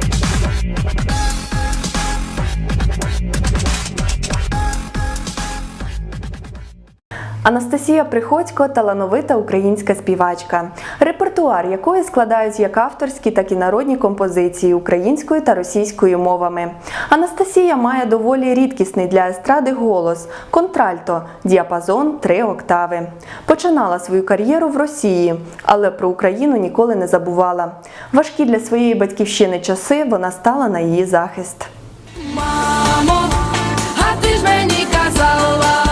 Thank you. Анастасія Приходько талановита українська співачка, репертуар якої складають як авторські, так і народні композиції українською та російською мовами. Анастасія має доволі рідкісний для естради голос контральто, діапазон три октави. Починала свою кар'єру в Росії, але про Україну ніколи не забувала. Важкі для своєї батьківщини часи вона стала на її захист. Мамо, а ти ж мені казала,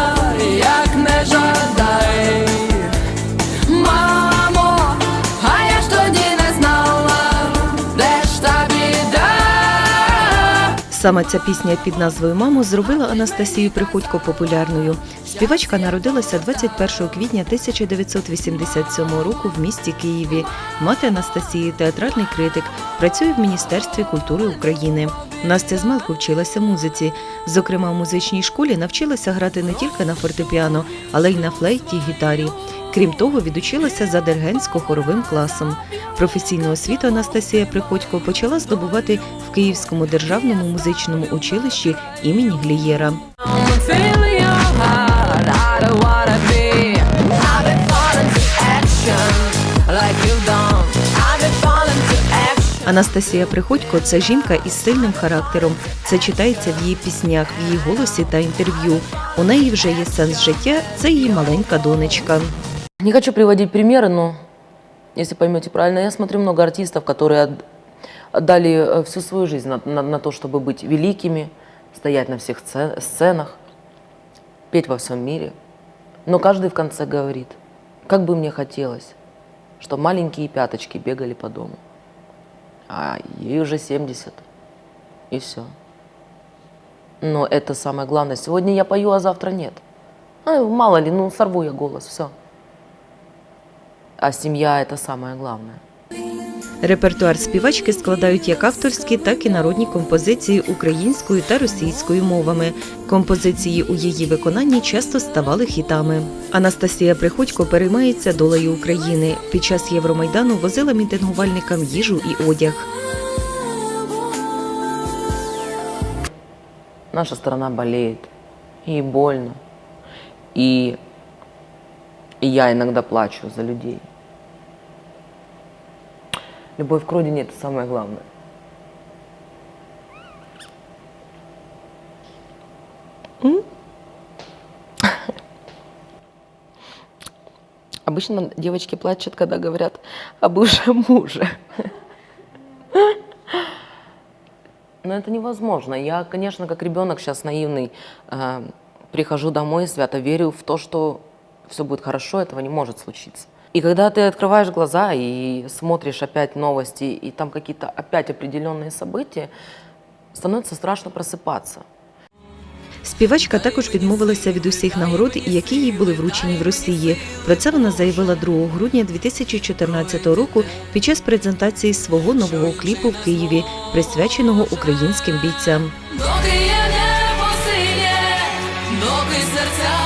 Саме ця пісня під назвою Мамо зробила Анастасію Приходько популярною. Співачка народилася 21 квітня 1987 року в місті Києві. Мати Анастасії театральний критик, працює в Міністерстві культури України. Настя змалку вчилася музиці. Зокрема, в музичній школі навчилася грати не тільки на фортепіано, але й на флейті гітарі. Крім того, відучилася за диригентсько-хоровим класом. Професійну освіту Анастасія Приходько почала здобувати в Київському державному музичному училищі імені Глієра. Анастасія Приходько це жінка із сильним характером. Це читається в її піснях, в її голосі та інтерв'ю. У неї вже є сенс життя. Це її маленька донечка. Не хочу приводить примеры, но если поймете правильно, я смотрю много артистов, которые от- отдали э, всю свою жизнь на, на- на то, чтобы быть великими, стоять на всех сце- сценах, петь во всем мире. Но каждый в конце говорит, как бы мне хотелось, что маленькие пяточки бегали по дому. А ей уже 70. И все. Но это самое главное. Сегодня я пою, а завтра нет. А, мало ли, ну сорву я голос, все. А это самое главное. Репертуар співачки складають як авторські, так і народні композиції українською та російською мовами. Композиції у її виконанні часто ставали хітами. Анастасія Приходько переймається долею України. Під час Євромайдану возила мітингувальникам їжу і одяг. Наша страна болеет. И больно. И, и я иногда плачу за людей. Любовь к родине – это самое главное. М? Обычно девочки плачут, когда говорят об бывшем муже. Но это невозможно. Я, конечно, как ребенок сейчас наивный, э, прихожу домой, свято верю в то, что все будет хорошо, этого не может случиться. И когда ты открываешь глаза и смотришь опять новости, и там какие-то опять определенные события, становится страшно просыпаться. Співачка також відмовилася від усіх нагород, які їй були вручені в Росії. Про це вона заявила 2 грудня 2014 року під час презентації свого нового кліпу в Києві, присвяченого українським бійцям. Доки є небо синє, доки серця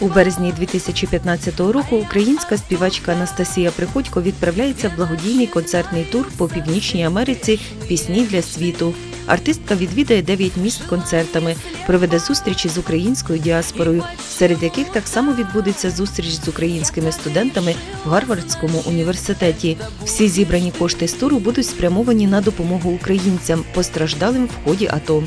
У березні 2015 року українська співачка Анастасія Приходько відправляється в благодійний концертний тур по Північній Америці Пісні для світу. Артистка відвідає 9 міст концертами, проведе зустрічі з українською діаспорою, серед яких так само відбудеться зустріч з українськими студентами в Гарвардському університеті. Всі зібрані кошти з туру будуть спрямовані на допомогу українцям, постраждалим в ході АТО.